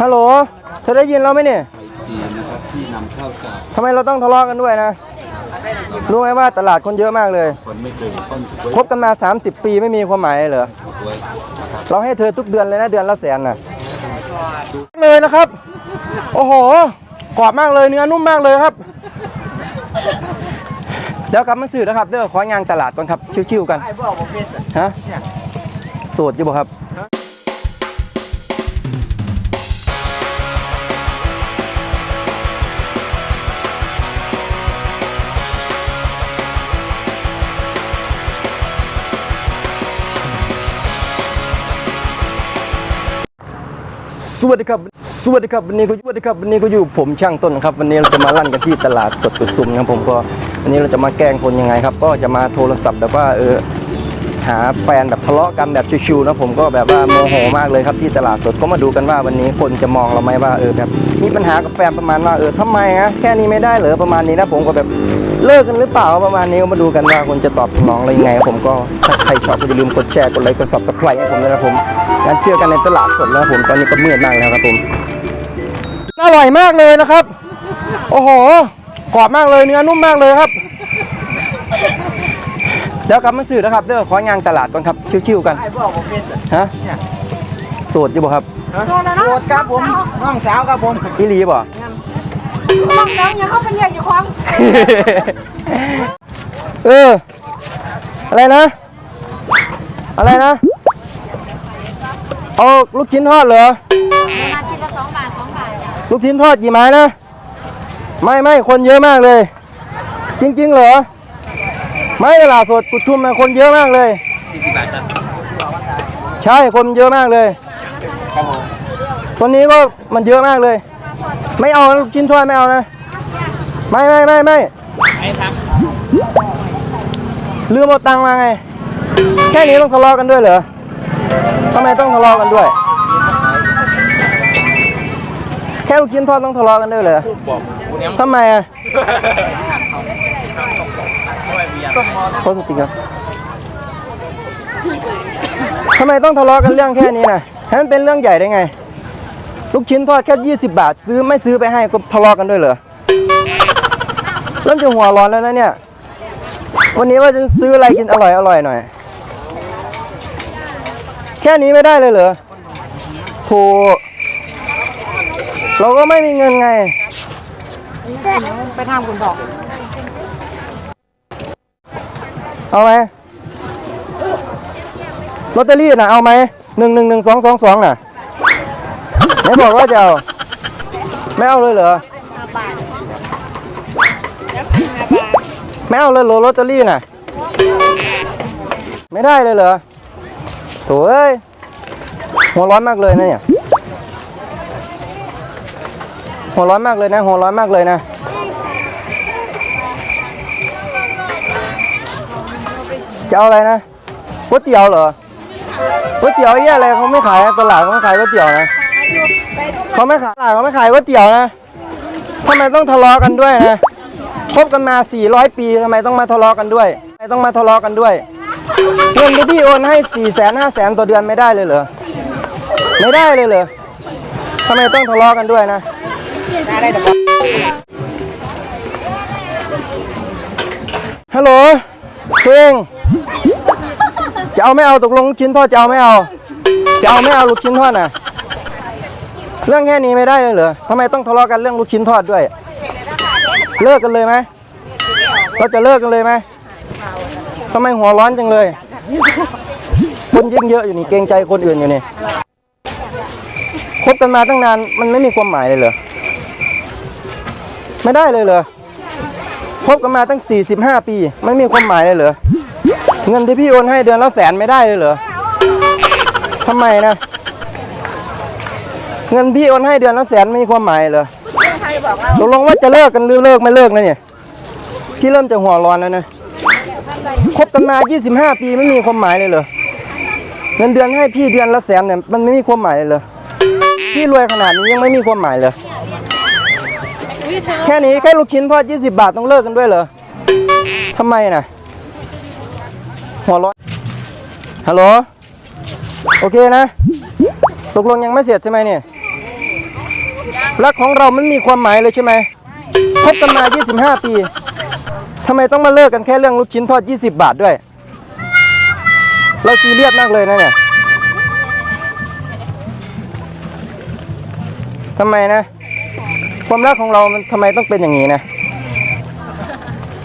ฮัลโหล เธอได้ยินเราไหมเนี่ยจีนนะครับที่นำเข้าจากทำไมเราต้องทะเลาะกันด้วยนะ รู้ไหมว่าตลาดคนเยอะมากเลยคนไม่เคยเห็นต้นฉุกไว้คบกันมา 30 ปีไม่มีความหมายเลยเหรอฉุกไว้นะครับเราให้เธอทุกเดือนเลยนะเดือนละแสนน่ะเลยนะครับ โอ้โห กรอบมากเลยเนื้อนุ่มมากเลยครับ เดี๋ยวกลับมาซื้อนะครับ เด้อของานตลาดก่อนครับ ชิวๆกัน ฮะโสดอยู่บ่ครับ สวัสดีครับ สวัสดีครับวันนี้ก็สวัสดีครับวันนี้ก็อยู่ผมช่างต้นครับ วันนี้เราจะมาลั่นกันที่ตลาดสดกุดซุมนะครับผมก็วันนี้เราจะมาแกล้งคนยังไงครับ ก็จะมาโทรศัพท์แบบว่าเออหาแฟนแบบทะเลาะกันแบบชิวๆนะผมก็แบบว่าโมโหมากเลยครับที่ตลาดสดก็มาดูกันว่าวันนี้คนจะมองเราไหมว่าเออแบบมีปัญหากับแฟนประมาณว่าเออทำไมฮะแค่นี้ไม่ได้เหรอประมาณนี้นะผมก็แบบเลิกกันหรือเปล่าประมาณนี้มาดูกันว่าคนจะตอบสนองอะไรยังไงผมก็ถ้าใครชอบก็อย่าลืมกดแชร์กดไลค์กด subscribe ให้ผมด้วยนะผม งั้นเจอกันในตลาดสดแล้วผมตอนนี้ก็มืดมากแล้วครับผมอร่อยมากเลยนะครับ โอ้โหกรอบมากเลยเนื้อนุ่มมากเลยครับ เดี๋ยวกลับมาซื้อนะครับเด้อของานตลาดก่อนครับชิวๆกันฮะโสดอยู่บ่ครับโซนแล้วเนาะโสดครับผมน้องสาวครับผมอีหลีบ่น้องน้องอย่าเข้าเป็นใหญ่อยู่ควางเอออะไรนะ อะไรนะ เอาลูกชิ้นทอดเหรอมาชิ้นละสองบาทสองบาทจ้ะลูกชิ้นทอดกี่ไม้นะ ไม่ไม่คนเยอะมากเลย จริงๆเหรอ ไม่ตลาดสดกุดชุมนะคนเยอะมากเลย ใช่คนเยอะมากเลยตอนนี้ก็มันเยอะมากเลย ไม่เอาลูกชิ้นทอดไม่เอานะ ไม่ไม่ไม่ไม่ลืมเอาตังค์มาไง แค่นี้ต้องทะเลาะกันด้วยเหรอ ทำไมต้องทะเลาะกันด้วย แค่ลูกชิ้นทอดต้องทะเลาะกันด้วยเหรอทำไมอะโทษจริงครับทำไมต้องทะเลาะกันเรื่องแค่นี้นะให้มันเป็นเรื่องใหญ่ได้ไง ลูกชิ้นทอดแค่ 20 บาท ซื้อไม่ซื้อไปให้ก็ทะเลาะกันด้วยเหรอเริ่มจะหัวร้อนแล้วนะเนี่ย วันนี้ว่าจะซื้ออะไรกินอร่อยอร่อยหน่อย แค่นี้ไม่ได้เลยเหรอโถเราก็ไม่มีเงินไง ไปทำคุณบอกเอาไหมลอตเตอรี่น่ะเอาไหมหนึ่งหนึ่งหนึ่งสองสองสองน่ะไหนบอกว่าจะเอา ไม่เอาเลยเหรอไม่เอาเลยเหรอลอตเตอรี่น่ะ ไม่ได้เลยเหรอโถ่เอ้ยหัวร้อนมากเลยนะเนี่ยหัวร้อนมากเลยนะหัวร้อนมากเลยนะจะเอาอะไรนะก๋วยเตี๋ยวเหรอก๋วยเตี๋ยวเยี่ยอะไรเขาไม่ขายตลาดเขาไม่ขายก๋วยเตี๋ยวนะเขาไม่ขายตลาดเขาไม่ขายก๋วยเตี๋ยวนะทำไมต้องทะเลาะกันด้วยนะคบกันมา 400 ปีทำไมต้องมาทะเลาะกันด้วยทำไมต้องมาทะเลาะกันด้วย เงินที่พี่โอนให้4 0 0 0 0 5 0 0 0 0ต่อเดือนไม่ได้เลยเหรอ ไม่ได้เลยเหรอทำไมต้องทะเลาะกันด้วยนะฮัลโหลตัวเองจะเอาไม่เอาตกลงชิ้นทอดจะเอาไม่เอา จะเอาไม่เอาลูกชิ้นทอดน่ะ เรื่องแค่นี้ไม่ได้เลยเหรอทำไมต้องทะเลาะกันเรื่องลูกชิ้นทอดด้วย เลิกกันเลยไหมเราจะเลิกกันเลยไหม ทำไมหัวร้อนจังเลย คนยิ่งเยอะอยู่นี่เกรงใจคนอื่นอยู่นี่คบกันมาตั้งนานมันไม่มีความหมายเลยเหรอไม่ได้เลยเหรอคบกันมาตั้ง 45 ปี ไม่มีความหมายเลยเหรอเงินที่พี่โอนให้เดือนละแสนไม่ได้เลยเหรอทำไมนะเงินพี่โอนให้เดือนละแสนไม่มีความหมายเหรอตกลงว่าจะเลิกกันหรือเลิกไม่เลิกนะเนี่ยพี่เริ่มจะหัวร้อนแล้วนะ คบกันมา 25 ปีไม่มีความหมายเลยเหรอเงินเดือนให้พี่เดือนละแสนเนี่ยมันไม่มีความหมายเลยเหรอพี่รวยขนาดนี้ยังไม่มีความหมายเลยแค่นี้แค่ลูกชิ้นทอด20 บาทต้องเลิกกันด้วยเหรอทำไมนะหัวร้อนฮัลโหลโอเคนะ ตกลงยังไม่เสร็จใช่ไหมเนี่ยรักของเรามันมีความหมายเลยใช่ไหมคบกันมา 25 ปี ทำไมต้องมาเลิกกันแค่เรื่องลูกชิ้นทอด 20 บาทด้วย เราซีเรียสมากเลยนะเนี่ยทำไมนะ ความรักของเรามันทำไมต้องเป็นอย่างนี้นะ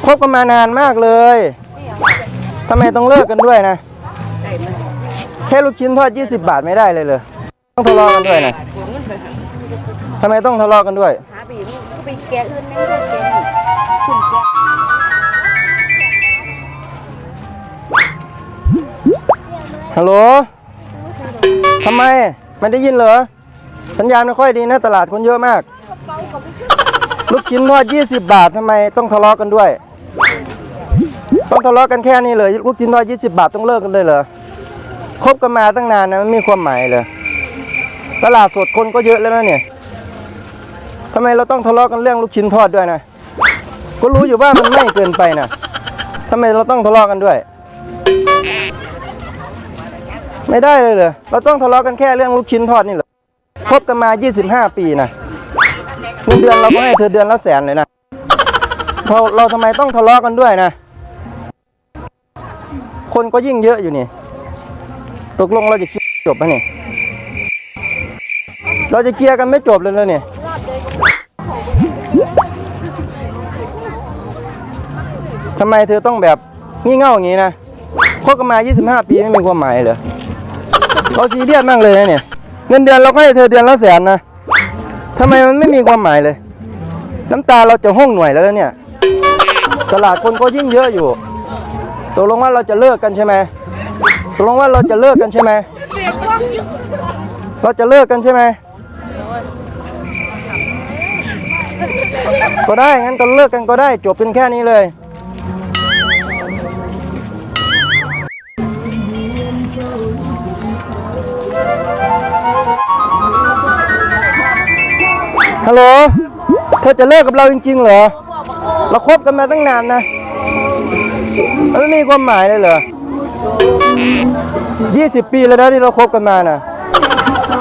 คบกันมานานมากเลยทำไมต้องเลิกกันด้วยนะ แค่ลูกชิ้นทอด 20 บาทไม่ได้เลยเลย ต้องทะเลาะกันด้วยนะทำไมต้องทะเลาะกันด้วย หาบีมไปแกะอื่นไม่ได้แกะคุณแก ฮัลโหลทำไม ไม่ได้ยินเหรอ สัญญาณไม่ค่อยดีนะ ตลาดคนเยอะมาก ลูกชิ้นทอด 20 บาททำไมต้องทะเลาะกันด้วย ต้องทะเลาะกันแค่นี้เลย ลูกชิ้นทอด 20 บาทต้องเลิกกันเลยเหรอ คบกันมาตั้งนานนะไมันมีความหมายเลย ตลาดสดคนก็เยอะแล้วนะเนี่ยทำไมเราต้องทะเลาะกันเรื่องลูกชิ้นทอดด้วยนะ ก็รู้อยู่ว่ามันไม่เกินไปนะทำไมเราต้องทะเลาะกันด้วย ไม่ได้เลยเหรอเราต้องทะเลาะกันแค่เรื่องลูกชิ้นทอดนี่เหรอคบกันมา 25 ปีนะเงินเดือนเราก็ให้เธอเดือนละแสนเลยนะเราเราทำไมต้องทะเลาะกันด้วยนะ คนก็ยิ่งเยอะอยู่นี่ ตกลงเราจะเคลียร์จบไหมเนี่ยเราจะเคลียร์กันไม่จบเลยเลยเนี่ยทำไมเธอต้องแบบงี่เง่าอย่างนี้นะ คบกันมา 25 ปีไม่มีความหมายเหรอเราซีเรียสมากเลยนะเนี่ย เงินเดือนเราก็ให้เธอเดือนละแสนนะทำไมมันไม่มีความหมายเลย น้ำตาเราจะห้องหน่วยแล้วเนี่ย ตลาดคนก็ยิ่งเยอะอยู่ตกลงว่าเราจะเลิกกันใช่ไหมตกลงว่าเราจะเลิกกันใช่ไหมเราจะเลิกกันใช่ไหมก็ได้งั้นก็เลิกกันก็ได้จบเป็นแค่นี้เลย ฮัลโหล เธอจะเลิกกับเราจริง ๆ เหรอ เราคบกันมาตั้งนานนะมันไม่มีความหมายเลยเหรอ20 ปีแล้วนะที่เราคบกันมานะ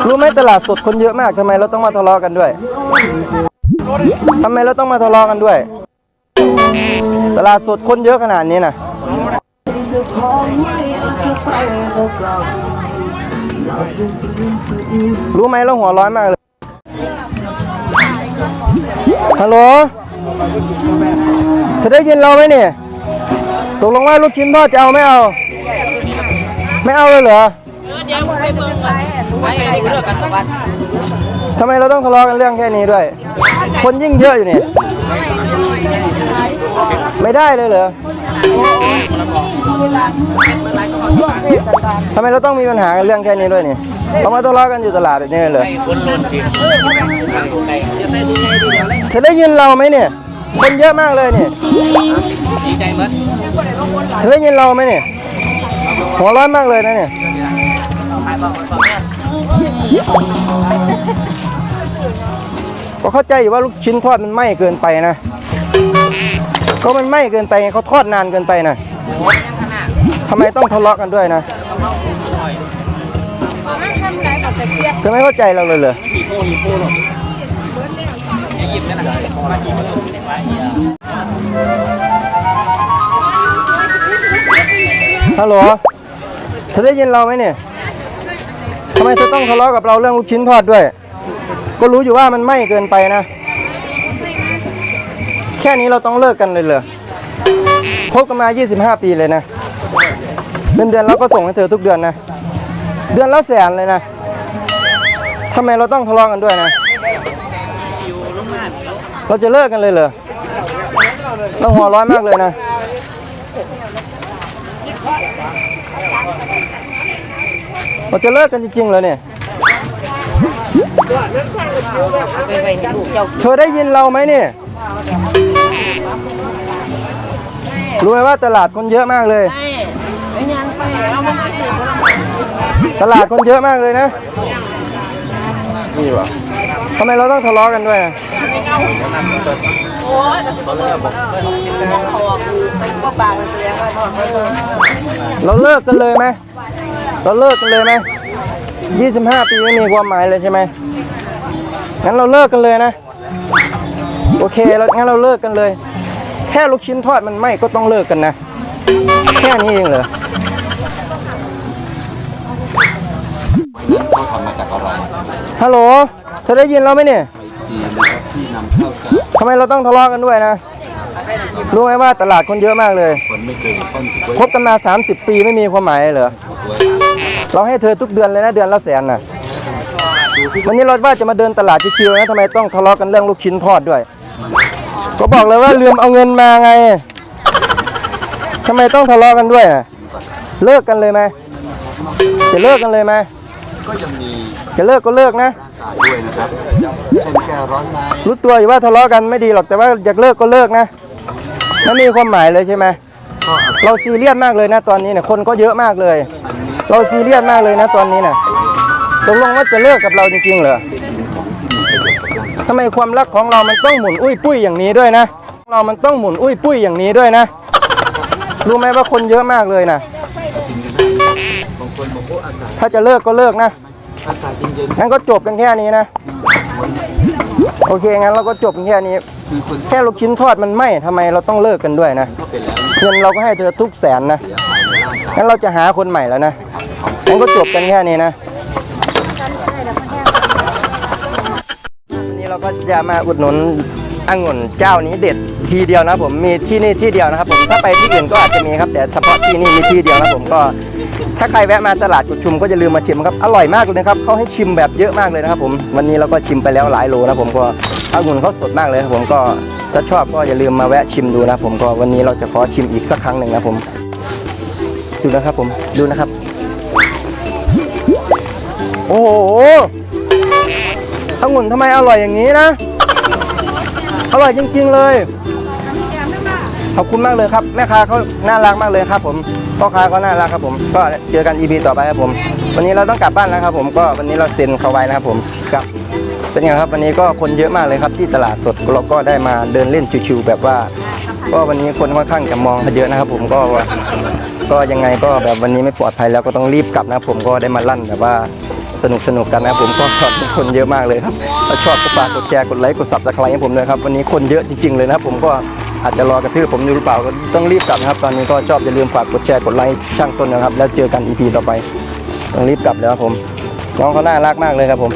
รู้ไหมตลาดสดคนเยอะมากทำไมเราต้องมาทะเลาะกันด้วยทำไมเราต้องมาทะเลาะกันด้วย ตลาดสดคนเยอะขนาดนี้นะรู้ไหมเราหัวร้อนมากเลย ฮัลโหลเธอได้ยินเราไหมเนี่ยตกลงว่าลูกชิ้นทอดจะเอาไม่เอา ไม่เอาเลยเหรอทำไมเราต้องทะเลาะกันเรื่องแค่นี้ด้วย คนยิ่งเยอะอยู่เนี่ยไม่ได้เลยเหรอทำไมเราต้องมีปัญหากันเรื่องแค่นี้ด้วยเนี่ย เรามาทะเลาะกันอยู่ตลาดแบบนี้เลยเหรอเธอได้ยินเราไหมเนี่ย คนเยอะมากเลยเนี่ยเธอได้ยินเราไหมเนี่ย หัวร้อนมากเลยนะเนี่ยก็เข้าใจอยู่ว่าลูกชิ้นทอดมันไหม้เกินไปนะ ก็มันไหม้เกินไปไงเขาทอดนานเกินไปนะทำไมต้องทะเลาะกันด้วยนะ เธอไม่เข้าใจเราเลยเหรอฮัลโหลเธอได้ยินเราไหมเนี่ยทำไมเธอต้องทะเลาะกับเราเรื่องลูกชิ้นทอดด้วย ก็รู้อยู่ว่ามันไหม้เกินไปนะ แค่นี้เราต้องเลิกกันเลยเหรอคบกันมา 25 ปีเลยนะเดือนเดือนเราก็ส่งให้เธอทุกเดือนนะ เดือนละแสนเลยนะ ทำไมเราต้องทะเลาะกันด้วยนะเราจะเลิกกันเลยเหรอเราหัวร้อนมากเลยนะ เราจะเลิกกันจริงๆเลยเนี่ยไปไว้ในลูกเจ้าเธอได้ยินเราไหมเนี่ย รู้ไหมว่าตลาดคนเยอะมากเลยไปยังไปเอามันไปซื้อผลไม้ตลาดคนเยอะมากเลยนะ นี่วะทำไมเราต้องทะเลาะกันด้วยอะก็บางแสดงว่าทอดไว้เลยเราเลิกกันเลยไหมเราเลิกกันเลยไหมยี่สิบห้าปีไม่มีความหมายเลยใช่ไหมงั้นเราเลิกกันเลยนะ โอเคแล้วงั้นเราเลิกกันเลย แค่ลูกชิ้นทอดมันไหม่ก็ต้องเลิกกันนะ แค่นี้เองเหรอ ฮัลโหล เธอได้ยินเราไหมเนี่ยจีนนะครับที่นำเข้าจากทำไมเราต้องทะเลาะกันด้วยนะ รู้ไหมว่าตลาดคนเยอะมากเลยคนไม่เคยเห็นต้นถูกไว้คบกันมา 30 ปีไม่มีความหมายเหรอถูกไว้เราให้เธอทุกเดือนเลยนะเดือนละแสนน่ะวันนี้เราว่าจะมาเดินตลาดชิวๆนะทำไมต้องทะเลาะกันเรื่องลูกชิ้นทอดด้วย ก็บอกเลยว่าลืมเอาเงินมาไงทำไมต้องทะเลาะกันด้วยน่ะเลิกกันเลยไหมจะเลิกกันเลยไหม ก็ยังมีจะเลิกก็เลิกนะร่างกายด้วยนะครับเช่นแก้ร้อนในรู้ตัวอยู่ว่าทะเลาะกันไม่ดีหรอกแต่ว่าอยากเลิกก็เลิกนะไม่มีความหมายเลยใช่ไหมก็อาจเราซีเรียสมากเลยนะตอนนี้เนี่ยคนก็เยอะมากเลยเราซีเรียสมากเลยนะตอนนี้น่ะตกลงว่าจะเลิกกับเราจริงๆเหรอทำไมความรักของเรามันต้องหมุนอุ้ยปุ้ยอย่างนี้ด้วยนะเรามันต้องหมุนอุ้ยปุ้ยอย่างนี้ด้วยนะ รู้ไหมว่าคนเยอะมากเลยนะกินกันได้นะ ครับบางคนบอกว่าอากาศถ้าจะเลิกก็เลิกนะ อากาศเย็นงั้นก็จบกันแค่นี้นะ โอเค งั้นเราก็จบกันแค่นี้ๆคือคนแค่ลูกชิ้นทอดมันไหม้ทำไมเราต้องเลิกกันด้วยนะก็เป็นแล้วเงินเราก็ให้เธอทุกแสนนะ เสียหายในร่างกายงั้นเราจะหาคนใหม่แล้วนะของงั้นก็จบกันแค่นี้นะ วันนี้เราก็จะมาอุดหนุนองุ่นเจ้านี้เด็ด ทีเดียวนะผมมีที่นี่ที่เดียวนะครับผมถ้าไปที่อื่นก็อาจจะมีครับแต่เฉพาะที่นี่มีที่เดียวนะผมก็ ถ้าใครแวะมาตลาดกุดชุมก็อย่าลืมมาชิมครับอร่อยมากเลยนะครับเขาให้ชิมแบบเยอะมากเลยนะครับผมวันนี้เราก็ชิมไปแล้วหลายโลนะผมก็องุ่นเขาสดมากเลยครับผมก็ถ้าชอบก็อย่าลืมมาแวะชิมดูนะผมก็วันนี้เราจะขอชิมอีกสักครั้งหนึ่งนะผมดูนะครับผมดูนะครับ โอ้โหองุ่นทำไมอร่อยอย่างนี้นะอร่อยจริงๆเลย ขอบคุณมากเลยครับ แม่ค้าเขาน่ารักมากเลยครับ ผมพ่อค้าก็น่ารักครับผม ก็เจอกัน EP ต่อไปครับผม วันนี้เราต้องกลับบ้านแล้วครับ ผมก็วันนี้เราเซ็นเขาไว้นะครับผมครับเป็นไงครับวันนี้ก็คนเยอะมากเลยครับที่ตลาดสดเราก็ได้มาเดินเล่นชิวๆแบบว่าก็วันนี้คนค่อนข้างจะมองเยอะนะครับ ผมก็ว่าก็ยังไงก็แบบวันนี้ไม่ปลอดภัยแล้วก็ต้องรีบกลับนะครับผมก็ได้มาลั่นแบบว่าสนุกสนุกกันนะครับผมก็ชอบคนเยอะมากเลยครับถ้าชอบก็ฝากกดแชร์กดไลค์กดซับสไครต์ให้ผมด้วยครับวันนี้คนเยอะจริงๆเลยนะครับผมก็ อาจจะรอกระทืบผมอยู่หรือเปล่าก็ต้องรีบกลับนะครับ ตอนนี้ก็ชอบอย่าลืมฝากกดแชร์กดไลค์ช่างต้นนะครับ แล้วเจอกันอีพีต่อไป ต้องรีบกลับแล้วครับผม น้องเขาน่ารักมากเลยครับผม